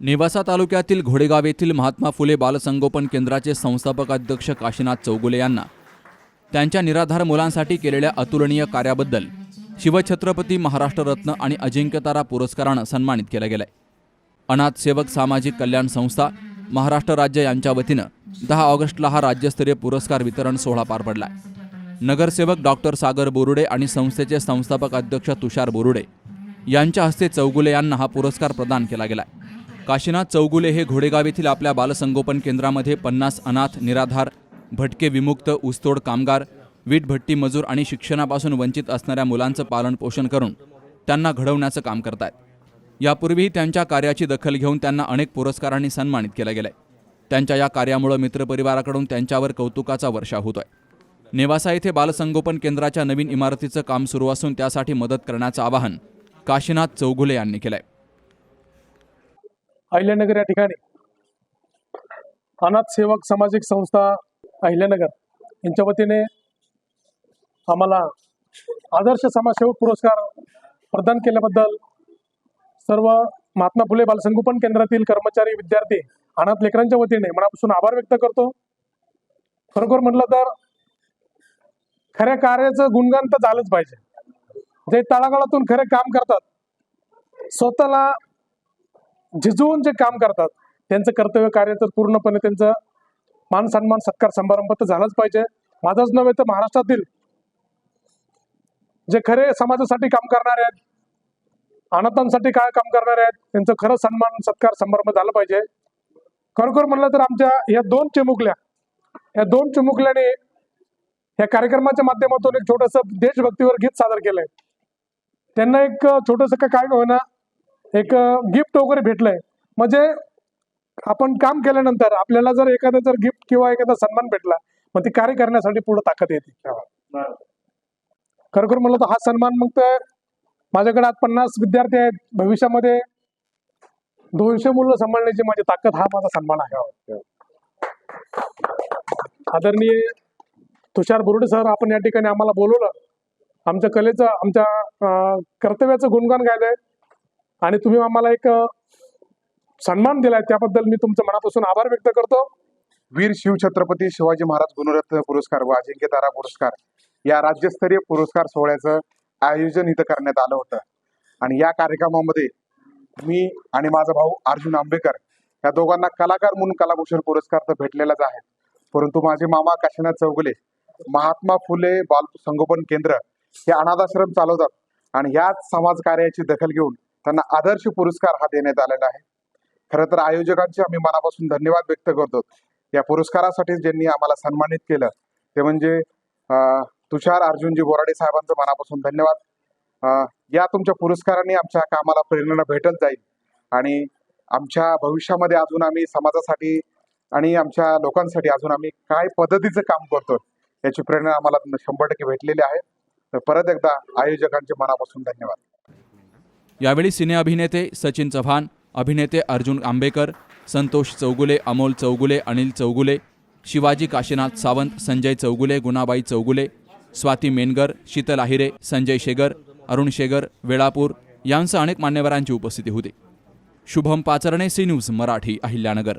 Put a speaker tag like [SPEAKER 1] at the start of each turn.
[SPEAKER 1] नेवासा तालुक्यातील घोडेगाव येथील महात्मा फुले बालसंगोपन केंद्राचे संस्थापक अध्यक्ष काशीनाथ चौगुले यांना त्यांच्या निराधार मुलांसाठी केलेल्या अतुलनीय कार्याबद्दल शिवछत्रपती महाराष्ट्र रत्न आणि अजिंक्यतारा पुरस्कारानं सन्मानित केलं गेलंय. अनाथ सेवक सामाजिक कल्याण संस्था महाराष्ट्र राज्य यांच्या वतीनं दहा ऑगस्टला हा राज्यस्तरीय पुरस्कार वितरण सोहळा पार पडलाय. नगरसेवक डॉक्टर सागर बोरुडे आणि संस्थेचे संस्थापक अध्यक्ष तुषार बोरुडे यांच्या हस्ते चौगुले यांना हा पुरस्कार प्रदान केला गेलाय. काशीनाथ चौगुले हे घोडेगाव येथील आपल्या बालसंगोपन केंद्रामध्ये पन्नास अनाथ निराधार भटके विमुक्त ऊसतोड कामगार वीटभट्टी मजूर आणि शिक्षणापासून वंचित असणाऱ्या मुलांचं पालनपोषण करून त्यांना घडवण्याचं काम करतायत. यापूर्वीही त्यांच्या कार्याची दखल घेऊन त्यांना अनेक पुरस्कारांनी सन्मानित केलं गेलंय. त्यांच्या या कार्यामुळे मित्रपरिवाराकडून त्यांच्यावर कौतुकाचा वर्षा होतोय. नेवासा येथे बालसंगोपन केंद्राच्या नवीन इमारतीचं काम सुरू असून त्यासाठी मदत करण्याचं आवाहन काशीनाथ चौगुले यांनी केलं आहे
[SPEAKER 2] अहिल्यानगर या ठिकाणी. अनाथ सेवक सामाजिक संस्था अहिल्यानगर यांच्या वतीने आम्हाला आदर्श समाजसेवक पुरस्कार प्रदान केल्याबद्दल सर्व महात्मा फुले बालसंगोपन केंद्रातील कर्मचारी विद्यार्थी अनाथ लेकरांच्या वतीने मनापासून आभार व्यक्त करतो. खरोखर म्हटलं तर खऱ्या कार्याचं गुणगान तर झालंच पाहिजे. जे तळागाळातून खरे काम करतात स्वतःला झिजवून जे काम करतात त्यांचं कर्तव्य कार्य तर पूर्णपणे त्यांचं मान सन्मान सत्कार समारंभ तर झालाच पाहिजे. माझाच नव्हे तर महाराष्ट्रातील जे खरे समाजासाठी काम करणारे आहेत अनाथांसाठी काय काम करणारे आहेत त्यांचं खरं सन्मान सत्कार समारंभ झाला पाहिजे. खरोखर म्हणलं तर आमच्या या दोन चिमुकल्या या दोन चिमुकल्याने या कार्यक्रमाच्या माध्यमातून एक छोटस देशभक्तीवर गीत सादर केलंय. त्यांना एक छोटस काय होईना एक गिफ्ट वगैरे भेटलंय. म्हणजे आपण काम केल्यानंतर आपल्याला जर एखादा जर गिफ्ट किंवा एखादा सन्मान भेटला मग ती कार्य करण्यासाठी पुढे ताकद येते. खरोखर म्हणलं तर हा सन्मान मग तर माझ्याकडे आज पन्नास विद्यार्थी आहेत. भविष्यामध्ये दोनशे मुलं सांभाळण्याची माझी ताकद हा माझा सन्मान आहे. आदरणीय तुषार बुरुडे सर आपण या ठिकाणी आम्हाला बोलवलं. आमच्या कलेचं आमच्या कर्तव्याचं गुणगान गायलंय. आणि तुम्ही आम्हाला एक सन्मान दिलाय. त्याबद्दल मी तुमचं मनापासून आभार व्यक्त करतो.
[SPEAKER 3] वीर शिवछत्रपती शिवाजी महाराज गुणरत्न पुरस्कार व अजिंक्यतारा पुरस्कार या राज्यस्तरीय पुरस्कार सोहळ्याचं आयोजन इथं करण्यात आलं होतं. आणि या कार्यक्रमामध्ये मी आणि माझा भाऊ अर्जुन आंबेकर या दोघांना कलाकार म्हणून कलाभूषण पुरस्कार तर भेटलेलाच आहे. परंतु माझे मामा काशीनाथ चौगले महात्मा फुले बाल संगोपन केंद्र हे अनाथाश्रम चालवतात आणि याच समाज कार्याची दखल घेऊन त्यांना आदर्श पुरस्कार हा देण्यात आलेला आहे. खरं तर आयोजकांचे आम्ही मनापासून धन्यवाद व्यक्त करतो. या पुरस्कारासाठी ज्यांनी आम्हाला सन्मानित केलं ते म्हणजे तुषार अर्जुनजी बोराडे साहेबांचं मनापासून धन्यवाद. या तुमच्या पुरस्काराने आमच्या कामाला प्रेरणा भेटत जाईल आणि आमच्या भविष्यामध्ये अजून आम्ही समाजासाठी आणि आमच्या लोकांसाठी अजून आम्ही काय पद्धतीचं काम करतो याची प्रेरणा आम्हाला शंभर टक्के भेटलेली आहे. तर परत एकदा आयोजकांचे मनापासून धन्यवाद.
[SPEAKER 1] यावेळी सिने अभिनेते सचिन चव्हाण अभिनेते अर्जुन आंबेकर संतोष चौगुले अमोल चौगुले अनिल चौगुले शिवाजी काशीनाथ सावंत संजय चौगुले गुणाबाई चौगुले स्वाती मेनगर शीतल आहिरे संजय शेगर अरुण शेगर वेळापूर यांसह अनेक मान्यवरांची उपस्थिती होती. Shubham Pacharne C news Marathi Ahilyanagar.